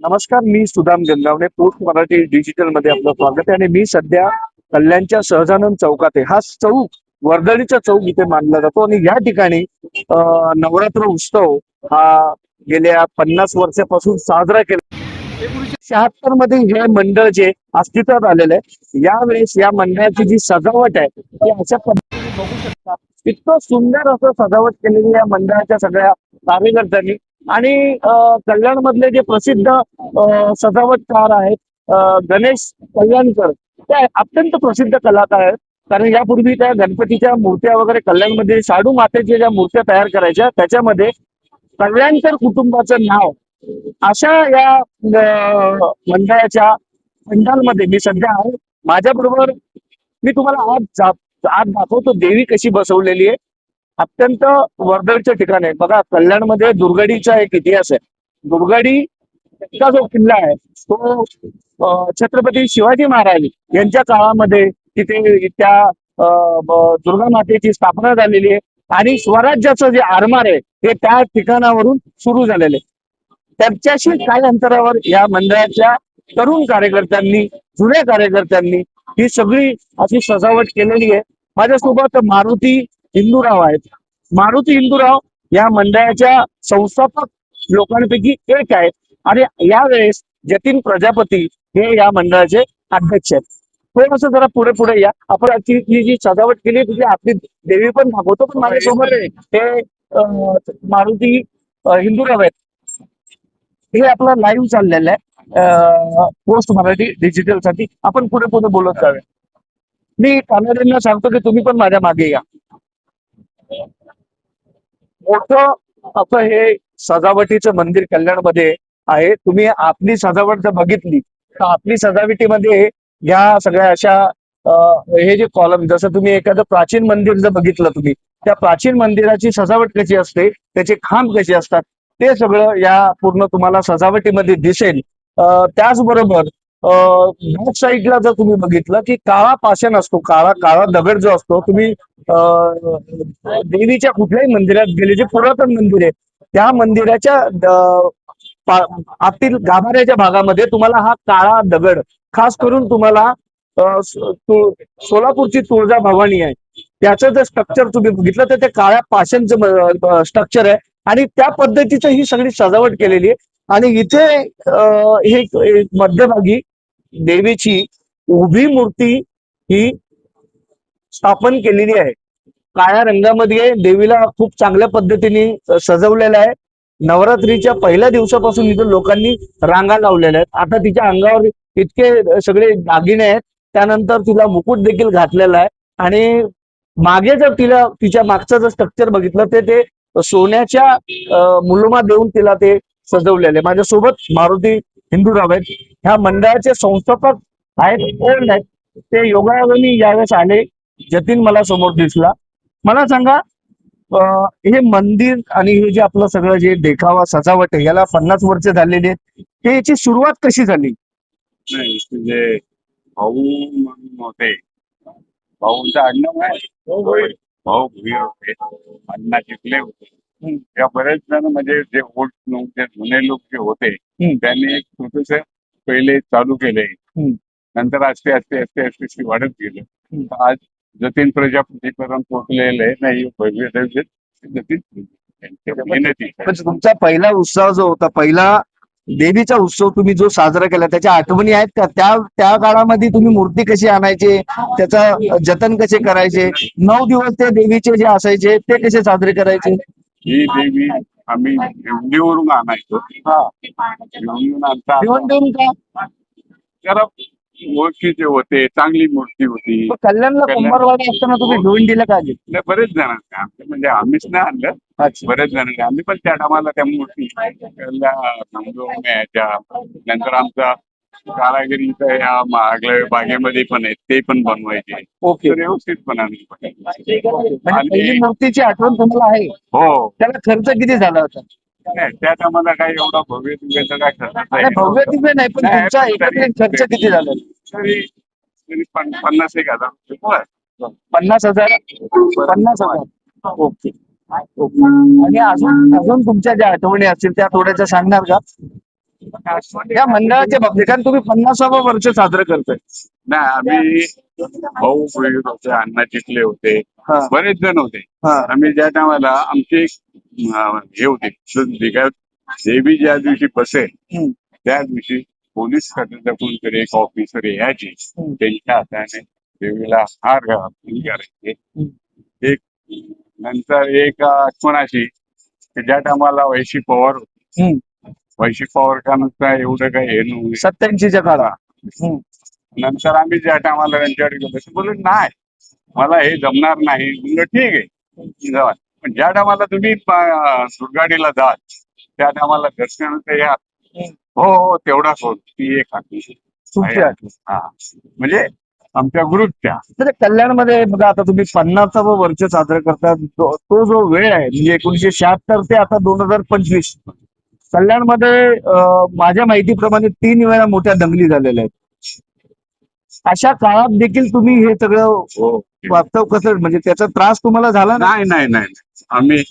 नमस्कार मी सुदाम गंगावणे पोस्ट मराठी डिजिटलमध्ये आपलं स्वागत आहे आणि मी सध्या कल्याणच्या सहजानंद चौकात आहे. हा चौक वर्दळीचा चौक इथे मानला जातो आणि या ठिकाणी नवरात्र उत्सव हा गेल्या पन्नास वर्षापासून साजरा केला. शहात्तरमध्ये हे मंडळ जे अस्तित्वात आलेलं आहे यावेळेस या मंडळाची जी सजावट आहे ती अशा पद्धतीने बघू शकता. इतकं सुंदर असं सजावट केलेली या मंडळाच्या सगळ्या कार्यकर्त्यांनी. आणि कल्याण मधले जे प्रसिद्ध सजावटकार आहेत गणेश कल्याणकर ते अत्यंत प्रसिद्ध कलाकार आहेत. कारण यापूर्वी त्या गणपतीच्या मूर्त्या वगैरे कल्याणमध्ये शाडू मातेच्या ज्या मूर्त्या तयार करायच्या त्याच्यामध्ये कल्याणकर कुटुंबाचं नाव अशा या मंडळाच्या पंडालमध्ये मी सध्या आहे. माझ्याबरोबर मी तुम्हाला आज जा- आज दाखवतो देवी कशी बसवलेली आहे. अत्यंत वर्दळचे ठिकाण आहे. बघा कल्याणमध्ये दुर्गडीचा एक इतिहास आहे. दुर्गडी चा जो किल्ला आहे तो छत्रपती शिवाजी महाराज यांच्या काळामध्ये तिथे त्या दुर्गा मातेची स्थापना झालेली आहे. आणि स्वराज्याचं जे आरमार आहे हे त्या ठिकाणावरून सुरू झालेले त्याच्याशी काही अंतरावर या मंडळाच्या तरुण कार्यकर्त्यांनी जुन्या कार्यकर्त्यांनी ही सगळी अशी सजावट केलेली आहे. माझ्यासोबत मारुती हिंदूराव आहेत. मारुती हिंदूराव या मंडळाच्या संस्थापक लोकांपैकी एक आहेत. आणि यावेळेस जतीन प्रजापती हे या मंडळाचे अध्यक्ष आहेत. थोडस जरा पुढे पुढे या. आपण ही जी सजावट केली तिथे आपली देवी पण दाखवतो पण माझ्यासोबत हे मारुती हिंदूराव आहेत. हे आपलं लाईव्ह चाललेलं आहे. पोस्ट मराठी डिजिटलसाठी. आपण पुढे पुढे बोलत जाऊया. मी कानड्यांना सांगतो की तुम्ही पण माझ्या मागे या. मोठ असं हे सजावटीचं मंदिर कल्याणमध्ये आहे. तुम्ही आपली सजावट जर बघितली तर आपली सजावटीमध्ये ह्या सगळ्या अशा हे जे कॉलम जसं तुम्ही एखादं प्राचीन मंदिर जर बघितलं तुम्ही त्या प्राचीन मंदिराची सजावट कशी असते त्याचे खांब कसे असतात ते सगळं या पूर्ण तुम्हाला सजावटीमध्ये दिसेल. त्याचबरोबर बॅक साईडला जर तुम्ही बघितलं की काळा पाषाण असतो काळा काळा दगड जो असतो तुम्ही देवीच्या कुठल्याही मंदिरात गेले जे पुरातन मंदिर आहे त्या मंदिराच्या आतील गाभाऱ्याच्या भागामध्ये तुम्हाला हा काळा दगड खास करून तुम्हाला सोलापूरची तुळजा भवानी आहे. त्याचं जर स्ट्रक्चर तुम्ही बघितलं तर ते काळ्या पाषाणचं स्ट्रक्चर आहे. आणि त्या पद्धतीचं ही सगळी सजावट केलेली आहे. आणि इथे हे मध्यभागी देवीची उभी मूर्ती ही स्थापन केलेली आहे. काळ्या रंगामध्ये देवीला खूप चांगल्या पद्धतीने सजवलेलं आहे. नवरात्रीच्या पहिल्या दिवसापासून इथं लोकांनी रांगा लावलेल्या आहेत. आता तिच्या अंगावर इतके सगळे दागिने आहेत. त्यानंतर तिला मुकुट देखील घातलेला आहे. आणि मागे जर तिला तिच्या मागचं जर स्ट्रक्चर बघितलं तर ते सोन्याच्या मुलुमा मुलमा देऊन तिला ते सजवलेले आहे. माझ्यासोबत मारुती हिंदूराव आहेत. ह्या मंडळाचे संस्थापक आहेत ओल्ड आहेत ते योगायोगाने यावेळेस आले. जतीन मला समोर दिसला. मला सांगा हे मंदिर आणि हे जे आपलं सगळं जे देखावा सजावट आहे याला पन्नास वर्ष झालेली आहेत. हे याची सुरुवात कशी झाली? नाही म्हणजे भाऊ म्हणून होते. भाऊंचं आडनाव आहे. भाऊ भुईर होते. अण्णा चिखले होते. या बरेच जण म्हणजे जे ओल्ड लोक जे जुने लोक जे होते. त्यांनी एक छोटस पहिले चालू केले. नंतर आस्ते आस्ते आस्ते आस्ते ते वाढत गेलं. आज जतीन प्रजापतीपर्यंत पोहोचलेलं नाही भव्य दैवत जतीन मेहनती. म्हणजे तुमचा पहिला उत्सव जो होता पहिला देवीचा उत्सव तुम्ही जो साजरा केला त्याच्या आठवणी आहेत का? त्या त्या काळामध्ये तुम्ही मूर्ती कशी आणायचे? त्याचं जतन कसे करायचे? नऊ दिवस ते देवीचे जे असायचे ते कसे साजरे करायचे? ही देवी आम्ही भिवंडीवरून आणायचो. हा. भिवंडीवरून का? जरा ओळखीचे होते चांगली मूर्ती होती. पण कल्याणला कल्याण- कुंभारवाडी असताना तुम्ही भिवंडीला का नाही, बरेच जण म्हणजे आम्हीच नाही आणलं. अच्छा. बरेच जण आम्ही पण त्या टायमाला त्या मूर्ती समजून घ्यायच्या. नंतर आमचा कारागिरी इथं या मागल्या बागेमध्ये पण आहेत ते पण बनवायचे ओके. तर व्यवस्थितपणे म्हणजे पहिली मूर्तीची आठवण तुम्हाला आहे. हो. त्याला खर्च किती झाला होता? नाही त्या टायमाला काही एवढा भव्य दिव्याचा काय खर्च नाही, नाही भव्य दिव्य नाही पण नाही, तुमचा पण तरी- एकत्रित खर्च किती झाला? तरी तरी पन- पन्नास एक हजार. पन्नास हजार? पन्नास हजार. Okay okay. आणि अजून अजून तुमच्या ज्या आठवणी असतील त्या थोड्याशा सांगणार का? या मंडळाच्या बाबतीत कारण तुम्ही पन्नासावं वर्ष साजरं करताय नाही आम्ही भाऊ बहीण होते अण्णा चिखले होते. बरेच जण होते. आम्ही ज्या टायमाला आमचे हे होते काय देवी ज्या दिवशी बसेल. त्या दिवशी पोलीस खात्याचा कोणतरी एक ऑफिसर यायचे. त्यांच्या हाताने देवीला हार करायचे एक नंतर एक आठवण अशी ज्या टायमाला वैशी पवार होते वैशी पवार का नुसता एवढं काही हे नव्हतं सत्याऐंशीच्या काळात. हम्म. नंतर आम्ही ज्या टायमाला त्यांच्याकडे गेलो ते बोलले नाही मला हे जमणार नाही. म्हणलं ठीक आहे. जावा. पण ज्या टायमाला तुम्ही प- दुर्गाडीला जाल त्या टायमाला दर्शनाचं या हो हो तेवढाच होत ती एक. तुमच्या हा. म्हणजे आमच्या ग्रुपच्या कल्याणमध्ये बघा आता तुम्ही पन्नासावं वर्ष साजरं करता तो तो जो वेळ आहे म्हणजे एकोणीशे शहात्तर ते आता दोन हजार पंचवीस. कल्याणमध्ये माझ्या माहितीप्रमाणे तीन वेळा मोठ्या दंगली झालेल्या आहेत. अशा काळात देखील तुम्ही हे सगळं हो, वास्तव कसं म्हणजे त्याचा त्रास तुम्हाला झाला नाही? नाही नाही आम्ही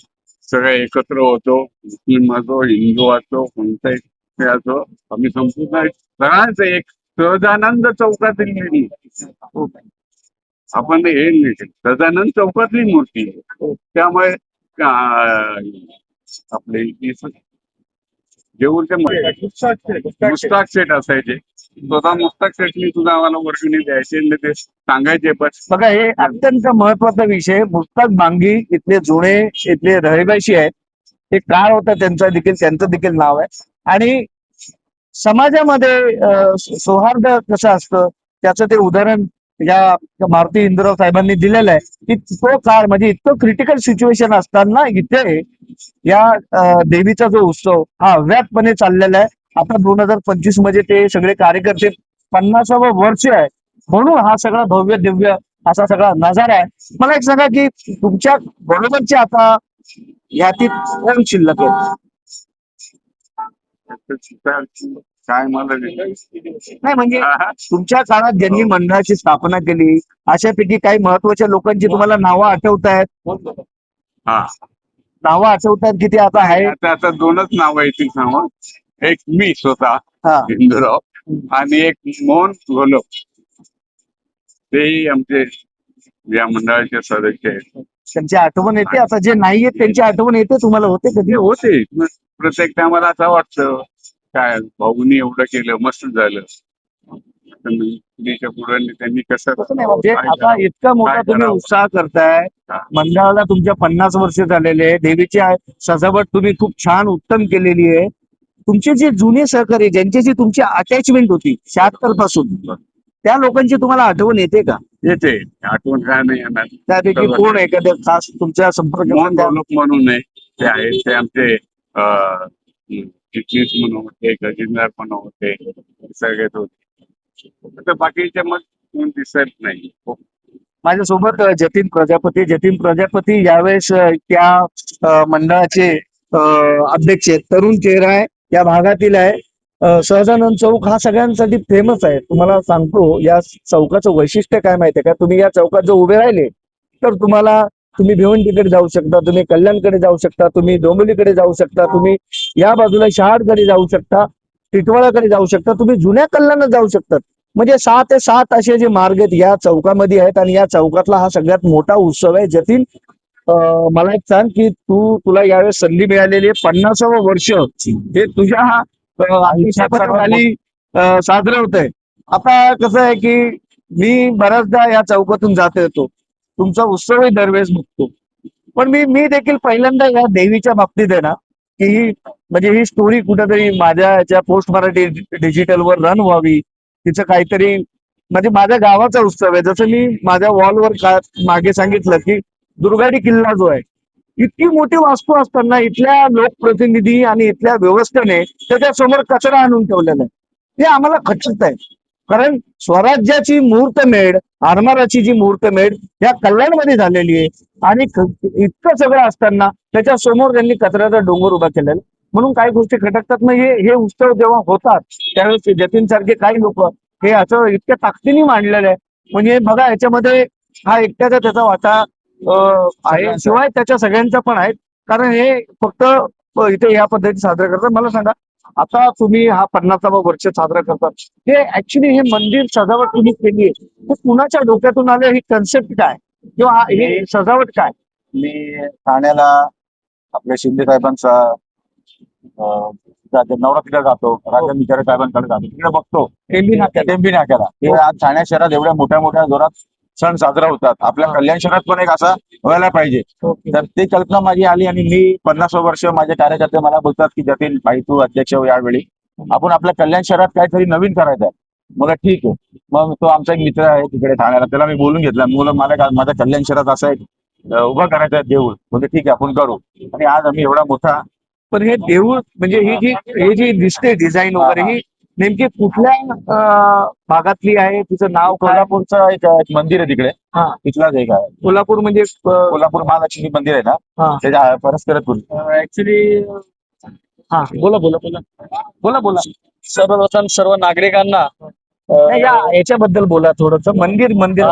सगळे एकत्र होतो. मुस्लिम असो हिंदू असो कोणताही असो आम्ही संपूर्ण सगळ्यांचं एक सहजानंद चौकातील मूर्ती आपण हे सहजानंद चौकातली मूर्ती. त्यामुळे आपले जेऊरचे मुस्ताक सेट असायचे. स्वतः मुस्ताक सेटनी सुद्धा आम्हाला वर्गणी द्यायचे आणि ते सांगायचे पण बघा हे अत्यंत महत्त्वाचा विषय. मुस्ताक बांगी इथले जुने इथले रहिवासी आहेत. ते काळ होता त्यांचा देखील त्यांचं देखील नाव आहे. आणि समाजामध्ये सौहार्द कसं असतं? त्याचं ते उदाहरण या मारुती इंद्रराव साहेबांनी दिलेलं आहे की तो काळ म्हणजे इतकं क्रिटिकल सिच्युएशन असताना इथे या देवीचा जो उत्सव हा अव्यातपणे चाललेला आहे. आता दोन हजार पंचवीसमध्ये ते सगळे कार्यकर्ते पन्नासावं वर्ष आहे. म्हणून हा सगळा भव्य दिव्य असा सगळा नजारा आहे. मला एक सांगा की तुमच्या बरोबरचे आता यातील कोण शिल्लक आहे? काय मला नाही. नाही म्हणजे हा, हा. तुमच्या काळात ज्यांनी मंडळाची स्थापना केली अशापैकी काही महत्त्वाच्या लोकांची तुम्हाला नावं आठवत आहेत हा. नावं आठवत आहेत की ते आता आहे? आता आता दोनच नाव येतील सांगा एक मी स्वतः हा. हिंदूराव आणि एक मोहन घोलप तेही आमचे या मंडळाचे सदस्य आहेत. त्यांची आठवण येते आता जे नाही आहेत त्यांची आठवण येते तुम्हाला होते कधी? ते होते. प्रत्येक टायमाला असं वाटतं. काय भाऊनी एवढं केलं मस्त झालं. त्यांनी कसं म्हणजे आता? इतका मोठा तुम्ही? उत्साह करताय. मंडळाला तुमच्या पन्नास वर्ष झालेले आहे. देवीची सजावट तुम्ही खूप छान उत्तम केलेली आहे. तुमचे जे जुने सहकारी ज्यांच्याशी तुमची अटॅचमेंट होती शहात्तरपासून त्या लोकांची तुम्हाला आठवण येते का? येते. आठवण काय नाही येणार. त्यापैकी. कोण एखाद्या खास तुमच्या संपर्क म्हणून आहे? ते आहेत ते आमचे चिटणीस म्हणून होते गजेंद्र पण होते सगळेच होते. तर बाकीच्या मग कोण दिसत नाही. माझ्यासोबत जतीन प्रजापती जतीन प्रजापती यावेळेस त्या मंडळाचे अध्यक्ष आहेत. तरुण चेहरा आहे. या भागातील आहे. सहजानंद चौक हा सगळ्यांसाठी फेमस आहे. तुम्हाला सांगतो या चौकाचं वैशिष्ट्य काय माहितीये का? तुम्ही या चौकात जर उभे राहिले तर तुम्हाला तुम्ही भिवंडीकडे जाऊ शकता तुम्ही कल्याणकडे जाऊ शकता तुम्ही डोंबिवलीकडे जाऊ शकता तुम्ही या बाजूला शहाडकडे जाऊ शकता टिटवाळाकडे जाऊ शकता तुम्ही जुन्या कल्याणात जाऊ शकतात म्हणजे सहा ते सात असे जे मार्ग आहेत या चौकामध्ये आहेत आणि या चौकातला हा सगळ्यात मोठा उत्सव आहे जतीन मला एक सांग की तू तुला यावेळेस संधी मिळालेली आहे पन्नासावं वर्ष हे तुझ्या अं, आयुष्याखाली साजरं होत आहे आता कसं आहे की मी बऱ्याचदा या चौकातून जात येतो. तुमचा उत्सवही दरवेळेस बघतो. पण मी मी देखील पहिल्यांदा या देवीच्या बाबतीत आहे ना की ही म्हणजे ही स्टोरी कुठेतरी माझ्या याच्या पोस्ट मराठी डिजिटलवर रन व्हावी. तिचं काहीतरी म्हणजे माझ्या गावाचा उत्सव आहे. जसं मी माझ्या वॉलवर का मागे सांगितलं की दुर्गाडी किल्ला जो आहे इतकी मोठी वास्तू असताना इथल्या लोकप्रतिनिधी आणि इथल्या व्यवस्थेने त्याच्यासमोर कचरा आणून ठेवलेला आहे. हे आम्हाला खचत आहे. कारण स्वराज्याची मुहूर्तमेढ आरमाराची जी मुहूर्तमेढ या कल्याणमध्ये झालेली आहे. आणि इतकं सगळं असताना त्याच्यासमोर त्यांनी कचऱ्याचा डोंगर उभा केलेला. आहे. म्हणून काही गोष्टी खटकतात मग हे हे उत्सव जेव्हा होतात त्यावेळेस जतीन सारखे काही लोक हे असं इतक्या ताकदीने मांडलेलं आहे. म्हणजे बघा याच्यामध्ये हा एकट्याचा त्याचा वाटा आहे. शिवाय त्याच्या सगळ्यांचा पण आहे. कारण हे फक्त इथे या पद्धतीत साजरं करतात. मला सांगा आता तुम्ही हा पन्नासावा वर्ष साजरा करतात. हे ऍक्च्युली हे मंदिर सजावट तुम्ही केली आहे. ते कुणाच्या डोक्यातून आलं? ही कन्सेप्ट काय? किंवा हा- सजावट काय? मी ठाण्याला आपल्या शिंदे साहेबांचा नवरात्रीला जातो राजा विचारे साहेबांकडे जातो. तिकडे बघतो. टेंबी नाक्याला. हे. आज ठाणे शहरात एवढ्या मोठ्या मोठ्या जोरात सण साजरा होतात. आपल्या. कल्याण शहरात पण एक असा व्हायला पाहिजे. तर ती कल्पना माझी आली आणि मी पन्नास वर्ष माझे कार्यकर्ते मला बोलतात की जतीन भाई तू अध्यक्ष हो यावेळी. आपण आपल्या कल्याण शहरात काहीतरी नवीन करायचं आहे. मला ठीक आहे. मग तो आमचा एक मित्र आहे तिकडे ठाण्याला. त्याला मी बोलून घेतला. मुलं मला माझ्या कल्याण शहरात असं एक उभं करायचं आहे देऊळ. म्हणजे ठीक आहे आपण करू. आणि आज आम्ही एवढा मोठा पण हे देऊळ म्हणजे ही जी हे जी दिसते डिझाईन वगैरे ही नेमकी कुठल्या भागातली आहे? तिचं नाव कोल्हापूरचं एक मंदिर आहे तिकडे. हा. तिथलाच एक आहे. कोल्हापूर म्हणजे कोल्हापूर महालक्ष्मी मंदिर आहे ना. त्याच्या परस्परत ऍक्च्युली हा बोला बोला बोला. बोला बोला. सर्वप्रथम सर्व नागरिकांना याच्याबद्दल बोला थोडस. मंदिर मंदिर.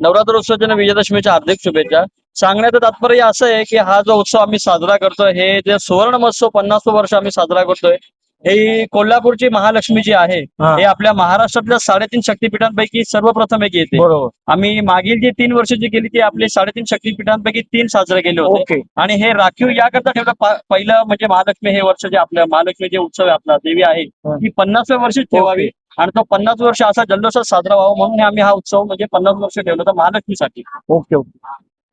नवरात्रोत्सवाच्या विजयादशमीच्या हार्दिक शुभेच्छा. सांगण्याचं तात्पर्य असं आहे की हा जो उत्सव आम्ही साजरा करतोय हे जे सुवर्ण महोत्सव पन्नास वर्ष आम्ही साजरा करतोय ही कोल्हापूरची महालक्ष्मी जी आहे हा. हे आपल्या महाराष्ट्रातल्या साडेतीन शक्तीपीठांपैकी सर्वप्रथम एक येते. बरोबर. आम्ही मागील जी तीन वर्ष जी केली ती आपली साडेतीन शक्तीपीठांपैकी तीन साजरे केले होते. ओके. आणि हे राखीव याकरता ठेवलं पा- पहिलं म्हणजे महालक्ष्मी हे वर्ष जे आपल्या महालक्ष्मी जे उत्सव आहे आपला देवी आहे हा. ती पन्नासव्या वर्षीच ठेवावी. आणि तो पन्नास वर्ष असा जल्लोषात साजरा व्हावा म्हणून हे आम्ही हा उत्सव म्हणजे पन्नास वर्ष ठेवला होता महालक्ष्मीसाठी. Okay okay.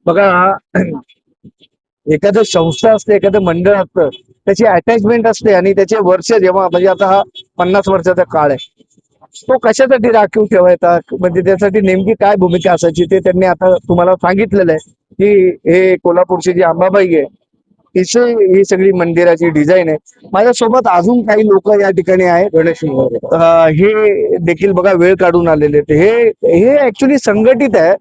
बघा एखादं संस्था असते एखादं मंडळ असतं त्याची अटॅचमेंट असते आणि त्याचे वर्ष जेव्हा म्हणजे आता हा पन्नास वर्षाचा काळ आहे तो कशासाठी राखीव ठेवायचा? म्हणजे त्यासाठी नेमकी काय भूमिका असायची ते त्यांनी आता तुम्हाला सांगितलेलं आहे. की हे कोल्हापूरची जी अंबाबाई आहे तिचे ही सगळी मंदिराची डिझाईन आहे. माझ्यासोबत अजून काही लोक या ठिकाणी आहे गणेश हे देखील बघा वेळ काढून आलेले. हे हे ऍक्च्युली संघटित आहे.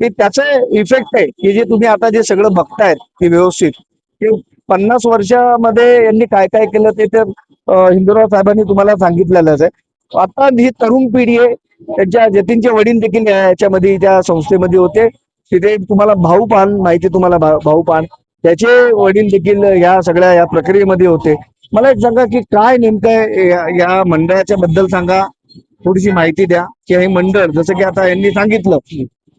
की त्याचा इफेक्ट आहे की जे तुम्ही आता जे सगळं बघतायत की व्यवस्थित की पन्नास वर्षामध्ये यांनी काय काय केलं ते तर हिंदुराव साहेबांनी तुम्हाला सांगितलेलंच आहे. आता ही तरुण पिढी आहे त्यांच्या जतीनचे वडील देखील याच्यामध्ये त्या संस्थेमध्ये होते. तिथे तुम्हाला भाऊ पान माहिती तुम्हाला भाऊ पान त्याचे वडील देखील या सगळ्या या प्रक्रियेमध्ये होते. मला एक सांगा की काय नेमकं या मंडळाच्या बद्दल सांगा. थोडीशी माहिती द्या. की हे मंडळ जसं की आता यांनी सांगितलं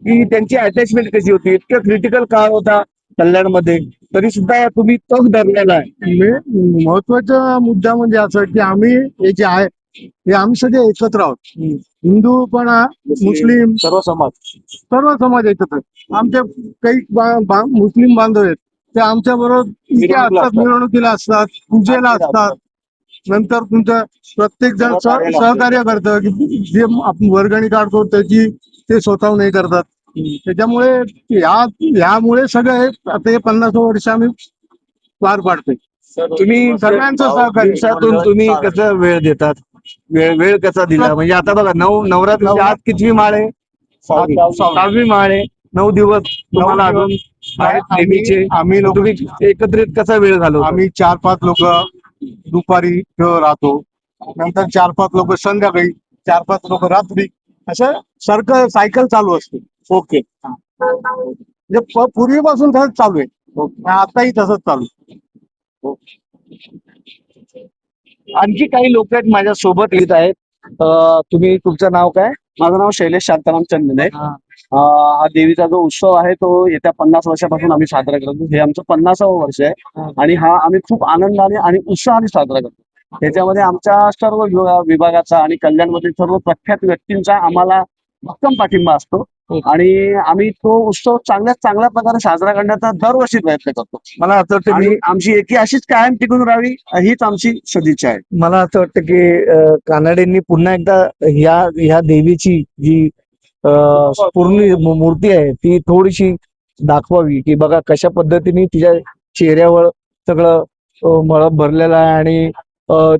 की त्यांची अटॅचमेंट कशी होती? इतकं क्रिटिकल काळ होता कल्याणमध्ये. तरी सुद्धा तुम्ही तग धरलेला आहे. महत्त्वाचा मुद्दा म्हणजे असं की आम्ही हे जे आहे हे आम्ही सगळे एकत्र आहोत. हिंदू पण मुस्लिम. सर्व समाज. सर्व समाज एकत्र. आमचे काही मुस्लिम बांधव आहेत. ते आमच्या बरोबर. मिरवणुकीला असतात पूजेला असतात. नंतर तुमचं प्रत्येक जण सहकार्य करतं की जे आपण वर्गणी काढतो त्याची ते स्वतःहून हे करतात. त्याच्यामुळे या यामुळे सगळं हे आता हे पन्नास वर्ष आम्ही पार पाडतोय. तुम्ही सगळ्यांचं सहकार्य. दिवसातून तुम्ही कसं वेळ देतात? वेळ वेळ कसा दिला? म्हणजे आता बघा नऊ नवरात्री आज कितवी माळ आहे? सहावी. माळ आहे. नऊ दिवस तुम्हाला. अजून नेहमीचे. आम्ही तुम्ही एकत्रित कसा वेळ घालवता? आम्ही चार पाच लोक दुपारी इथं राहतो. नंतर चार पाच लोक संध्याकाळी चार पाच लोक रात्री असं सारखं सायकल चालू असते. ओके म्हणजे पूर्वीपासून तसंच चालू आहे. आताही तसंच चालू आहे. आणखी काही लोक आहेत माझ्या सोबत येत आहेत. तुम्ही तुमचं नाव काय? माझं नाव शैलेश शांताराम चंदन आहे. हा देवीचा जो उत्सव आहे तो येत्या पन्नास वर्षापासून आम्ही साजरा करतो हे आमचं पन्नासावं वर्ष आहे. आणि हा आम्ही खूप आनंदाने आणि उत्साहाने साजरा करतो. त्याच्यामध्ये आमच्या सर्व विभा- विभागाचा आणि कल्याणमधील सर्व प्रख्यात व्यक्तींचा आम्हाला भक्कम पाठिंबा असतो. आणि आम्ही तो उत्सव चांगल्यात चांगल्या प्रकारे साजरा करण्याचा दरवर्षी प्रयत्न करतो. मला असं वाटतं आणि मी आमची एकी अशीच कायम टिकून राहावी हीच आमची सदिच्छा आहे. मला असं वाटतं की कानडेंनी पुन्हा एकदा ह्या ह्या देवीची जी पूर्ण मूर्ती आहे. ती थोडीशी दाखवावी की बघा कशा पद्धतीने तिच्या चेहऱ्यावर सगळं अं, मळब भरलेलं आहे आणि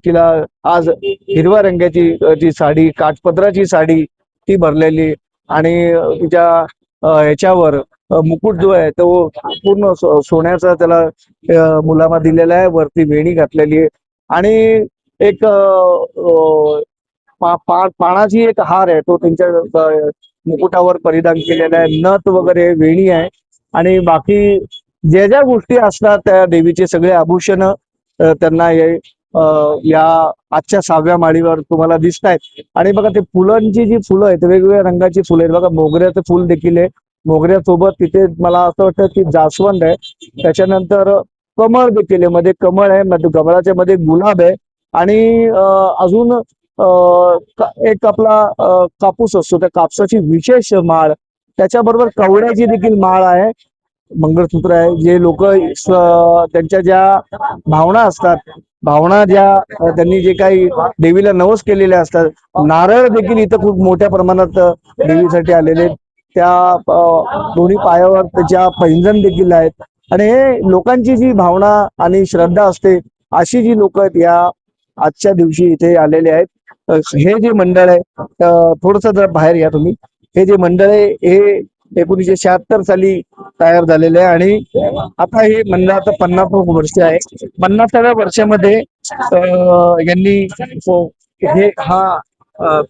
तिला आज हिरव्या रंगाची जी साडी काठपदराची साडी ती भरलेली आणि तिच्या ह्याच्यावर मुकुट जो आहे तो पूर्ण सोन्याचा त्याला मुलामा दिलेला आहे. वरती वेणी घातलेली आहे आणि एक पानाची एक हार आहे. तो त्यांच्या मुकुटावर परिधान केलेलं आहे. नथ वगैरे वेणी आहे. आणि बाकी ज्या ज्या गोष्टी असतात त्या देवीचे सगळे आभूषण त्यांना या आजच्या सहाव्या माळीवर तुम्हाला दिसत आहेत. आणि बघा ते फुलांची जी फुलं आहेत वेगवेगळ्या रंगाची फुलं आहेत. बघा मोगऱ्याचं फुल देखील आहे. मोगऱ्यासोबत तिथे मला असं वाटतं की जास्वंद आहे. त्याच्यानंतर कमळ देखील आहे. मध्ये कमळ आहे मध्ये कमळाच्या मध्ये गुलाब आहे. आणि अजून एक आपला कापूस असतो त्या कापसाची विशेष माळ. त्याच्याबरोबर कवड्याची देखील माळ आहे. मंगळसूत्र आहे. जे लोक त्यांच्या ज्या भावना असतात भावना ज्या त्यांनी जे काही देवीला नवस केलेले असतात नारळ देखील इथं खूप मोठ्या प्रमाणात देवीसाठी आलेले आहेत. त्या दोन्ही पायावर त्याच्या पैंजण देखील आहेत. आणि हे लोकांची जी भावना आणि श्रद्धा असते अशी जी लोक आहेत या आजच्या दिवशी इथे आलेले आहेत. हे जे मंडळ आहे थोडस जर बाहेर या तुम्ही. हे जे मंडळ आहे हे एकोणीसशे शहात्तर साली तयार झालेले आहे आणि आता हे मंडळाचं पन्नास वर्ष आहे. पन्नासाव्या वर्षामध्ये यांनी हो, हे हा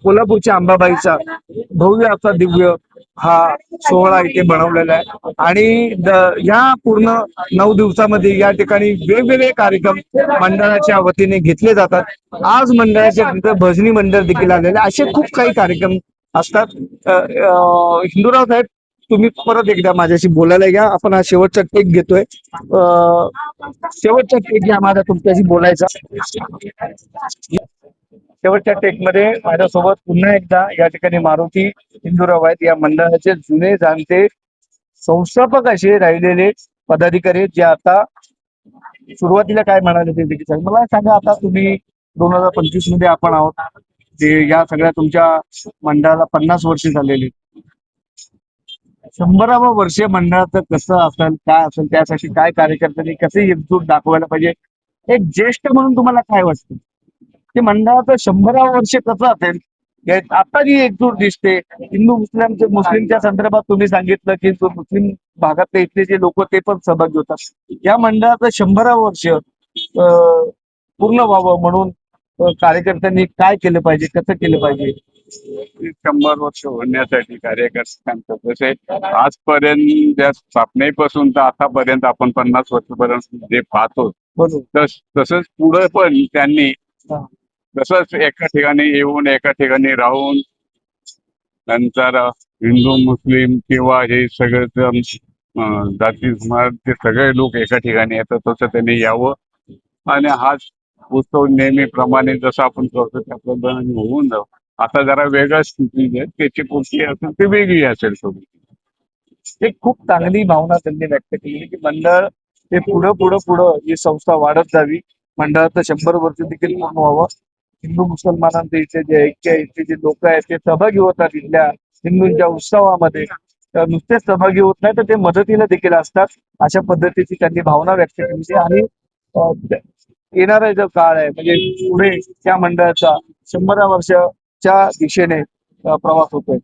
कोल्हापूरच्या अंबाबाईचा भव्य असा दिव्य हा सोहळा इथे बनवलेला आहे. आणि या पूर्ण नऊ दिवसामध्ये या ठिकाणी वेगवेगळे कार्यक्रम मंडळाच्या वतीने घेतले जातात. आज मंडळाच्या भजनी मंडळ देखील आलेले असे खूप काही कार्यक्रम असतात. अ, हिंदूराव साहेब तुम्ही परत एकदा माझ्याशी बोलायला घ्या आपण हा शेवटचा टेक घेतोय. शेवटचा टेक घ्या. माझा तुमच्याशी बोलायचा. शेवटच्या टेकमध्ये माझ्यासोबत पुन्हा एकदा या ठिकाणी मारुती इंदुराव आहेत. या मंडळाचे जुने जाणते संस्थापक असे राहिलेले पदाधिकारी जे आता सुरुवातीला काय म्हणाले ते देखील मला सांगा आता तुम्ही दोन हजार पंचवीसमध्ये आपण आहोत. ते या सगळ्या तुमच्या मंडळाला पन्नास वर्ष झालेली शंभरावं वर्ष मंडळाचं कसं असेल काय असेल त्यासाठी काय कार्यकर्त्यांनी कसे एकजूट दाखवायला पाहिजे? एक ज्येष्ठ म्हणून तुम्हाला काय वाटतं? ते मंडळाचं शंभरावं वर्ष कसं असेल? आता जी एकजूट दिसते हिंदू मुस्लिमचे मुस्लिमच्या संदर्भात तुम्ही सांगितलं की तो मुस्लिम भागातले इथले जे लोक ते पण सहभागी होतात. या मंडळाचं शंभरावं वर्ष पूर्ण व्हावं म्हणून कार्यकर्त्यांनी काय केलं पाहिजे? कसं केलं पाहिजे? शंभर वर्ष होण्यासाठी कार्यकर्त्यांचं जसे आजपर्यंत त्या स्थापनेपासून तर आतापर्यंत आपण पन्नास वर्षपर्यंत जे पाहतो तसंच पुढे पण त्यांनी तसंच एका ठिकाणी येऊन एका ठिकाणी राहून नंतर हिंदू मुस्लिम किंवा हे सगळे जाती ते सगळे लोक एका ठिकाणी येतात तसं त्यांनी यावं. आणि हाच उत्सव नेहमीप्रमाणे जसं आपण करतो त्या पद्धतीने होऊन जावं. आता जरा वेगळ्या स्थिती आहे त्याची पूर्ती असेल ती वेगळी असेल थोडी. एक खूप चांगली भावना त्यांनी व्यक्त केली की मंडळ हे पुढं पुढं पुढं ही संस्था वाढत जावी. मंडळाचं शंभर वर्ष देखील पूर्ण व्हावं. हिंदू मुसलमानांचे इथे जे ऐक्य आहे, इथे जे लोक आहेत ते सहभागी होतात इथल्या हिंदूंच्या उत्सवामध्ये. नुसतेच सहभागी होत नाही तर ते मदतीला देखील असतात. अशा पद्धतीची त्यांनी भावना व्यक्त केली. म्हणजे आणि येणारा जो काळ आहे म्हणजे पुढे त्या मंडळाचा शंभरा वर्षाच्या दिशेने प्रवास होतोय.